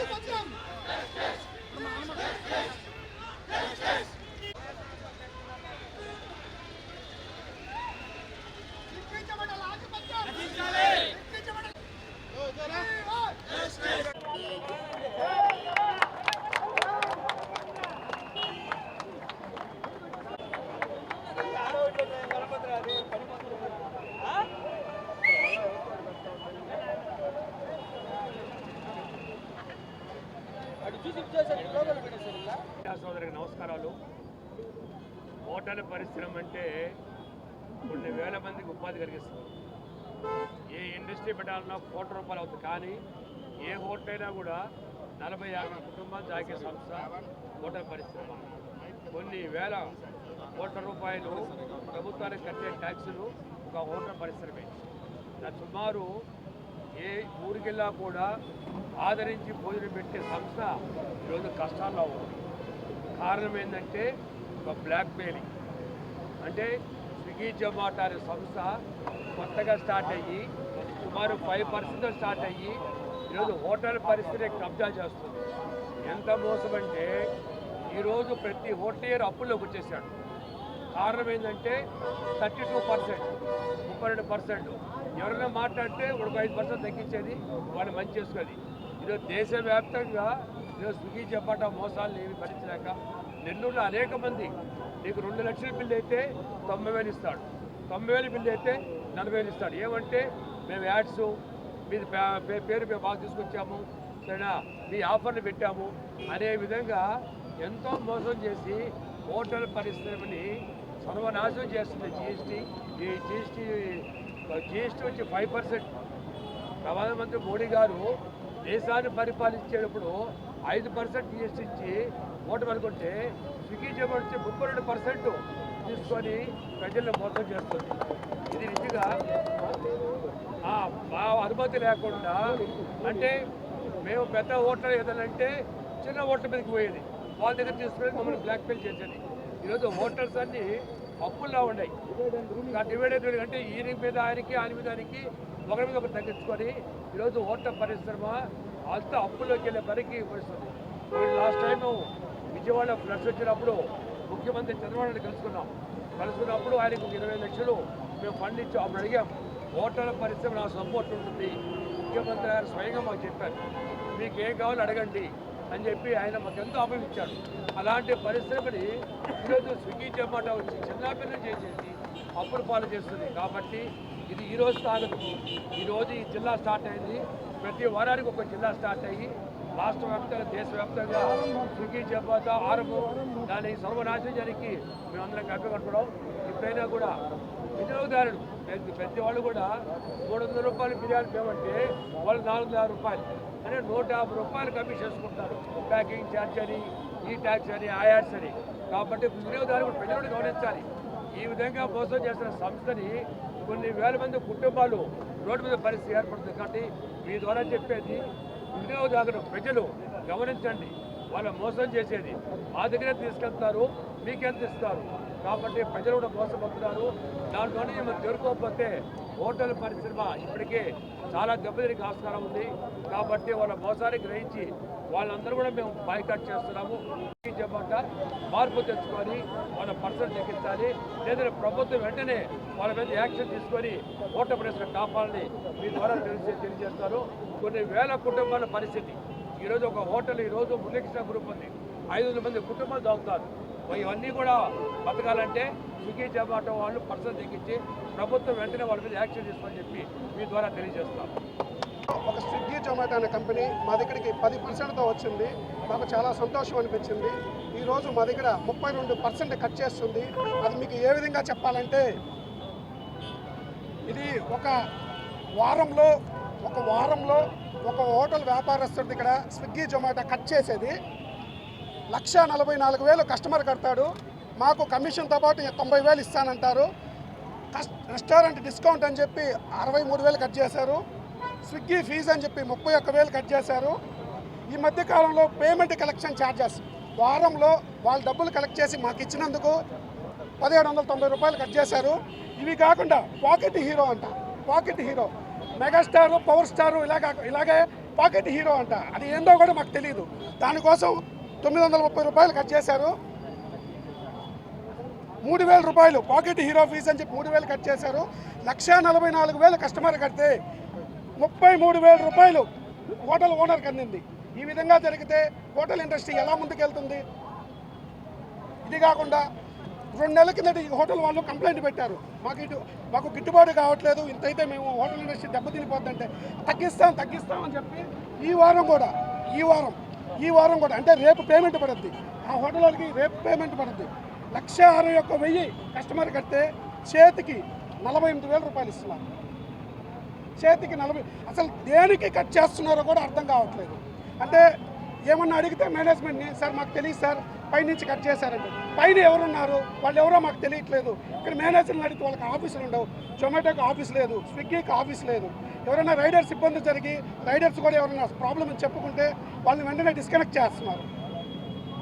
Everybody. సోదరికి నమస్కారాలు. Hotel పరిశ్రమ అంటే కొన్ని వేల మందికి ఉపాధి కలిగిస్తుంది. ఏ ఇండస్ట్రీ పెట్టాలన్నా కోట్ల రూపాయలు అవుతుంది. కానీ ఏ హోటల్ అయినా కూడా నలభై యాభై కుటుంబాలు సాగే సంస్థ హోటల్ పరిశ్రమ. కొన్ని వేల కోట్ల రూపాయలు ప్రభుత్వానికి కట్టే ట్యాక్సులు ఒక హోటల్ పరిశ్రమే. నా సుమారు ఏ ఊరికెళ్ళా కూడా ఆదరించి భోజనం పెట్టే సంస్థ ఈరోజు కష్టాల్లో ఉంది. కారణం ఏంటంటే ఒక బ్లాక్ మెయిలింగ్ అంటే స్విగ్గీ జొమాటో అనే సంస్థ కొత్తగా స్టార్ట్ అయ్యి సుమారు ఫైవ్ పర్సెంట్ స్టార్ట్ అయ్యి ఈరోజు హోటల్ పరిస్థితి కబ్జా చేస్తుంది. ఎంత మోసం అంటే ఈరోజు ప్రతి హోటలియర్ అప్పుల్లోకి వచ్చేసాడు. కారణం ఏంటంటే థర్టీ టూ పర్సెంట్ ముప్పై రెండు పర్సెంట్ ఎవరైనా మాట్లాడితే ఒక ఐదు పర్సెంట్ తగ్గించేది వాళ్ళు మంచి చేసుకునేది. ఈరోజు దేశవ్యాప్తంగా ఈరోజు స్విగ్గీ చెప్పట మోసాలు ఏమి భరించలేక నెల్లూరులో అనేక మంది నీకు రెండు లక్షల బిల్లు అయితే తొంభై వేలు ఇస్తాడు. తొంభై వేలు బిల్లు అయితే నలభై వేలు ఇస్తాడు. ఏమంటే మేము యాడ్స్ మీది పే- పేరు మేము బాగా తీసుకొచ్చాము. సరేనా? మీ ఆఫర్లు పెట్టాము. అనే విధంగా ఎంతో మోసం చేసి హోటల్ పరిశ్రమని సర్వనాశనం చేస్తుంది జిఎస్టీ. ఈ జిఎస్టీ జిఎస్టీ వచ్చి ఫైవ్ పర్సెంట్. ప్రధానమంత్రి మోడీ గారు దేశాన్ని పరిపాలించేటప్పుడు ఐదు పర్సెంట్ జిఎస్టీ ఇచ్చి ఓటు అనుకుంటే స్విగ్గీ జొమాటో వచ్చి ముప్పై రెండు పర్సెంట్ తీసుకొని ప్రజలను మోసం చేస్తుంది. ఇది నిజంగా మా అనుమతి లేకుండా అంటే మేము పెద్ద ఓటర్ ఏదనంటే చిన్న ఓట్ల మీదకి పోయేది. వాళ్ళ దగ్గర తీసుకొని మమ్మల్ని బ్లాక్మెయిల్ చేసేది. ఈరోజు ఓటర్స్ అన్నీ అప్పుల్లో ఉన్నాయి డివైడెడ్ అంటే ఈయన మీద ఆయనకి ఆయన మీద ఆయనకి ఒకరి మీద ఒకరు తగ్గించుకొని ఈరోజు ఓట్ల పరిశ్రమ అంత అప్పుల్లోకి వెళ్ళే పనికి వస్తుంది. లాస్ట్ టైం విజయవాడ ఫ్లడ్స్ వచ్చినప్పుడు ముఖ్యమంత్రి చంద్రబాబు నాయుడు కలుసుకున్నాం. కలుసుకున్నప్పుడు ఆయనకు ఇరవై లక్షలు మేము ఫండ్ ఇచ్చాం. అప్పుడు అడిగాం ఓటర్ల పరిశ్రమ నా సపోర్ట్ ఉంటుంది. ముఖ్యమంత్రి గారు స్వయంగా మాకు చెప్పారు. మీకు ఏం కావాలో అడగండి అని చెప్పి ఆయన మాకు ఎంతో అభయం ఇచ్చాడు. అలాంటి పరిశ్రమని ఈరోజు స్విగ్గీ జొమాటో వచ్చి చిన్నపిల్లలు చేసేసి అప్పులు పాలు చేస్తుంది. కాబట్టి ఇది ఈ రోజు కాదు. ఈ రోజు ఈ జిల్లా స్టార్ట్ అయింది. ప్రతి వారానికి ఒక జిల్లా స్టార్ట్ అయ్యి రాష్ట్ర వ్యాప్తంగా దేశవ్యాప్తంగా స్విగ్గీ జొమాటో ఆరంభం దాని సర్వనాశనం జరిగి మేమందరం కట్టుకుంటున్నాం ఇప్పుడైనా కూడా వినియోగదారుడు ప్రతి వాళ్ళు కూడా మూడు వందల రూపాయలు బిర్యానీ పేమంటే వాళ్ళు నాలుగు వందల రూపాయలు. అంటే నూట యాభై రూపాయలు కమిషన్ చేసుకుంటారు ప్యాకింగ్ ఛార్జ్ అని ఈ ట్యాక్స్ అని ఆ యాడ్స్ అని. కాబట్టి వినియోగదారుడు ప్రజలను గమనించాలి. ఈ విధంగా మోసం చేసిన సంస్థని కొన్ని వేల మంది కుటుంబాలు రోడ్డు మీద పరిస్థితి ఏర్పడుతుంది కాబట్టి మీ ద్వారా చెప్పేది వినియోగదారులు ప్రజలు గమనించండి. వాళ్ళ మోసం చేసేది. మా దగ్గరే తీసుకెళ్తారు మీకెంత ఇస్తారు? కాబట్టి ప్రజలు కూడా మోసపోతున్నారు. దాంట్లోనే మనం చేరుకోకపోతే హోటల్ పరిశ్రమ ఇప్పటికే చాలా దెబ్బతిరిగి ఆస్కారం ఉంది. కాబట్టి వాళ్ళ మోసాన్ని గ్రహించి వాళ్ళందరూ కూడా మేము బాయ్కాట్ చేస్తున్నాము. చెప్పట మార్పు తెచ్చుకొని వాళ్ళ పర్సెంట్ తగ్గించాలి లేదంటే ప్రభుత్వం వెంటనే వాళ్ళ మీద యాక్షన్ తీసుకొని ఓటర్ ప్రశ్న కాపాలని మీ ద్వారా తెలిసి తెలియజేస్తారు. కొన్ని వేల కుటుంబాల పరిస్థితి. ఈరోజు ఒక హోటల్ ఈరోజు మురళీకృష్ణ గ్రూప్ ఉంది. ఐదు మంది కుటుంబాలు దాగుతారు. ఇవన్నీ కూడా బతకాలంటే స్విగ్గీ జొమాటో వాళ్ళు పర్సన్ తగ్గించి ప్రభుత్వం వెంటనే వాళ్ళ మీద యాక్షన్ తీసుకోని చెప్పి మీ ద్వారా తెలియజేస్తాం. ఒక స్విగ్గీ జొమాటో అనే కంపెనీ మా దగ్గరికి పది పర్సెంట్తో వచ్చింది. మాకు చాలా సంతోషం అనిపించింది. ఈరోజు మా దగ్గర ముప్పై రెండు పర్సెంట్ కట్ చేస్తుంది. అది మీకు ఏ విధంగా చెప్పాలంటే ఇది ఒక వారంలో ఒక వారంలో ఒక హోటల్ వ్యాపారస్తుడి దగ్గర స్విగ్గీ జొమాటో కట్ చేసేది. లక్ష నలభై నాలుగు వేలు కస్టమర్ కడతాడు. మాకు కమిషన్తో పాటు తొంభై వేలు ఇస్తానంటారు. కస్ రెస్టారెంట్ డిస్కౌంట్ అని చెప్పి అరవై మూడు వేలు కట్ చేశారు. స్విగ్గీ ఫీజు అని చెప్పి ముప్పై ఒక్క వేలు కట్ చేశారు. ఈ మధ్య కాలంలో పేమెంట్ కలెక్షన్ ఛార్జెస్ వారంలో వాళ్ళు డబ్బులు కలెక్ట్ చేసి మాకు ఇచ్చినందుకు పదిహేడు వందల తొంభై రూపాయలు కట్ చేశారు. ఇవి కాకుండా పాకెట్ హీరో అంట. Pocket hero. Megastar power star ఇలాగా ఇలాగే పాకెట్ హీరో అంట. అది ఏందో కూడా మాకు తెలియదు దానికోసం తొమ్మిది వందల ముప్పై రూపాయలు కట్ చేశారు. మూడు వేల రూపాయలు. పాకెట్ హీరో ఫీజు అని చెప్పి మూడు వేలు కట్ చేశారు. లక్షా నలభై నాలుగు వేలు కస్టమర్ కడితే ముప్పై మూడు వేల రూపాయలు హోటల్ ఓనర్కి అందింది. ఈ విధంగా జరిగితే హోటల్ ఇండస్ట్రీ ఎలా ముందుకెళ్తుంది? ఇది కాకుండా రెండు నెలల కిందట ఈ హోటల్ వాళ్ళు కంప్లైంట్ పెట్టారు. మాకు ఇటు మాకు గిట్టుబాటు కావట్లేదు. ఇంతైతే మేము హోటల్ ఇండస్ట్రీ దెబ్బతినిపోద్దంటే తగ్గిస్తాం తగ్గిస్తాం అని చెప్పి ఈ వారం కూడా ఈ వారం ఈ వారం కూడా అంటే రేపు పేమెంట్ పడుద్ది. ఆ హోటల్ వాళ్ళకి రేపు పేమెంట్ పడుద్ది. లక్ష అరవై ఒక్క వెయ్యి కస్టమర్ కడితే చేతికి నలభై ఎనిమిది వేల రూపాయలు ఇస్తున్నారు. చేతికి నలభై అసలు దేనికి కట్ చేస్తున్నారో కూడా అర్థం కావట్లేదు. అంటే ఏమన్నా అడిగితే మేనేజ్మెంట్ని సార్ మాకు తెలియదు సార్ పైనుంచి కట్ చేశారండి పైన ఎవరున్నారు? వాళ్ళు ఎవరో మాకు తెలియట్లేదు. ఇక్కడ మేనేజర్ని అడిగితే వాళ్ళకి ఆఫీసులు ఉండవు. జొమాటోకి ఆఫీస్ లేదు. స్విగ్గీకి ఆఫీస్ లేదు. ఎవరైనా రైడర్స్ ఇబ్బంది జరిగి రైడర్స్ కూడా ఎవరైనా ప్రాబ్లం అని చెప్పుకుంటే వాళ్ళని వెంటనే డిస్కనెక్ట్ చేస్తున్నారు.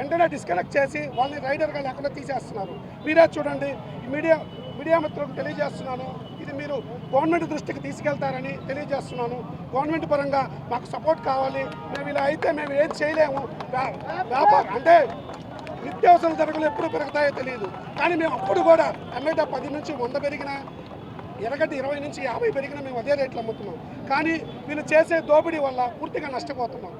వెంటనే డిస్కనెక్ట్ చేసి వాళ్ళని రైడర్గా లేకుండా తీసేస్తున్నారు. మీరే చూడండి మీడియా మీడియా మిత్రులకు తెలియజేస్తున్నాను. ఇది మీరు గవర్నమెంట్ దృష్టికి తీసుకెళ్తారని తెలియజేస్తున్నాను. గవర్నమెంట్ పరంగా మాకు సపోర్ట్ కావాలి. మేము ఇలా అయితే మేము ఏం చేయలేము. వ్యా- వ్యాపారం అంటే నిత్యావసర ధరలు ఎప్పుడు పెరుగుతాయో తెలియదు కానీ మేము అప్పుడు కూడా టమాటా పది నుంచి వంద పెరిగినా ఎరగడ్డ ఇరవై నుంచి యాభై పెరిగినా మేము అదే రేట్లు అమ్ముతున్నాం. కానీ వీళ్ళు చేసే దోపిడీ వల్ల పూర్తిగా నష్టపోతున్నాం.